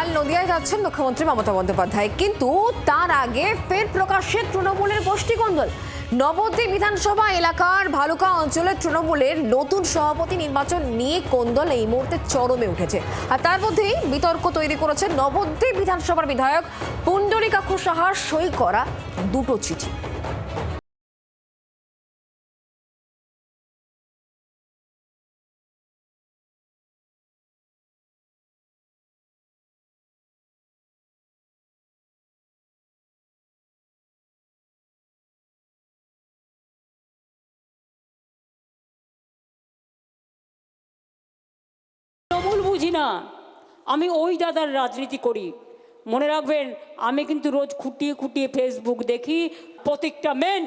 কাল নদিয়ায় যাচ্ছেন মুখ্যমন্ত্রী মমতা বন্দ্যোপাধ্যায়। কিন্তু তার আগে ফের প্রকাশ্যে তৃণমূলের গোষ্ঠীকন্দল। নবদ্বীপ বিধানসভা এলাকার ভালুকা অঞ্চলের তৃণমূলের নতুন সভাপতি নির্বাচন নিয়ে কোন্দল এই মুহূর্তে চরমে উঠেছে। আর তার মধ্যেই বিতর্ক তৈরি করেছে নবদ্বীপ বিধানসভার বিধায়ক পুণ্ডরিকাক্ষ সাহার সই করা দুটো চিঠি। বুঝি না। আমি ওই দাদার রাজনীতি করি। মনে রাখবেন, আমি কিন্তু রোজ খুঁটিয়ে খুঁটিয়ে ফেসবুক দেখি, প্রত্যেকটা মেন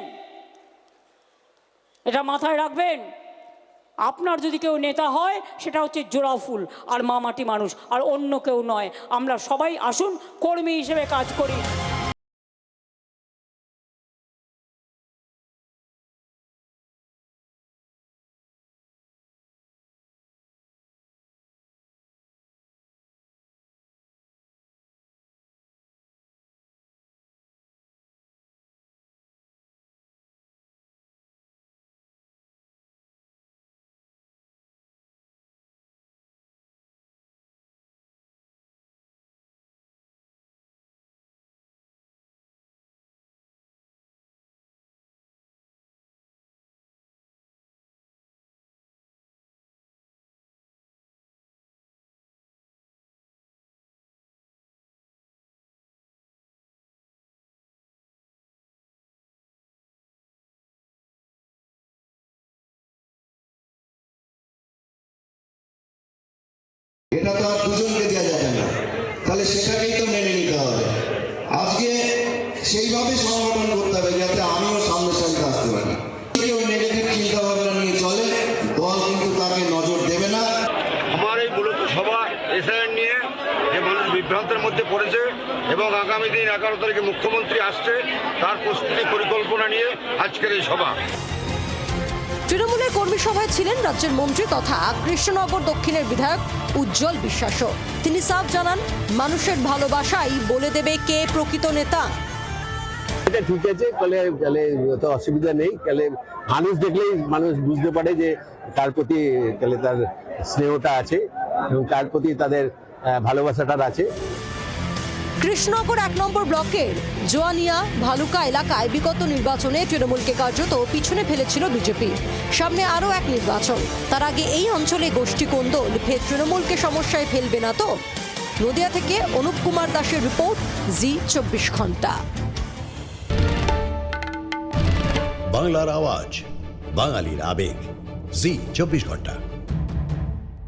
এটা মাথায় রাখবেন। আপনার যদি কেউ নেতা হয়, সেটা হচ্ছে জোড়াফুল আর মামাটি মানুষ, আর অন্য কেউ নয়। আমরা সবাই আসুন, কর্মী হিসেবে কাজ করি। এটা তো আর দুজনকে দেওয়া যাবে না। তাহলে সেটাকেই তো মেনে নিতে হবে। আজকে সেইভাবে সংগঠন করতে হবে যাতে আমিও সামনের সামনে আসতে পারি। কেউ নেগেটিভ চিন্তা ভাবনা নিয়ে চলে, দল কিন্তু তাকে নজর দেবে না। আমার এই মূলত সভা এসআইআর নিয়ে যে মানুষ বিভ্রান্তের মধ্যে পড়েছে এবং আগামী দিন এগারো তারিখে মুখ্যমন্ত্রী আসছে, তার প্রস্তুতি পরিকল্পনা নিয়ে আজকের এই সভা। তৃণমূলের কর্মী সভায় ছিলেন রাজ্যের মন্ত্রী তথা কৃষ্ণনগর দক্ষিণের বিধায়ক উজ্জ্বল বিশ্বাসও। তিনি সাফ জানান মানুষের ভালোবাসাই বলে দেবে কে প্রকৃত নেতা। এটা ঠিক আছে তাহলে তাহলে তো অসুবিধা নেই তাহলে মানুষ দেখলেই মানুষ বুঝতে পারে যে তার প্রতি তাহলে তার স্নেহটা আছে এবং তার প্রতি তাদের আহ, ভালোবাসাটা আছে। কৃষ্ণনগর এক নম্বর ব্লকের জোয়ানিয়া ভালুকা এলাকায় বিগত নির্বাচনে তৃণমূলকে কার্যত পিছনে ফেলেছিল বিজেপি। সামনে আরও এক নির্বাচন। তার আগে এই অঞ্চলে গোষ্ঠী কোন্দল ফের তৃণমূলকে সমস্যায় ফেলবে না তো? নদিয়া থেকে অনুপ কুমার দাসের রিপোর্ট, জি চব্বিশ ঘণ্টা। বাংলার আওয়াজ, বাঙালির আবেগ, জি চব্বিশ ঘণ্টা।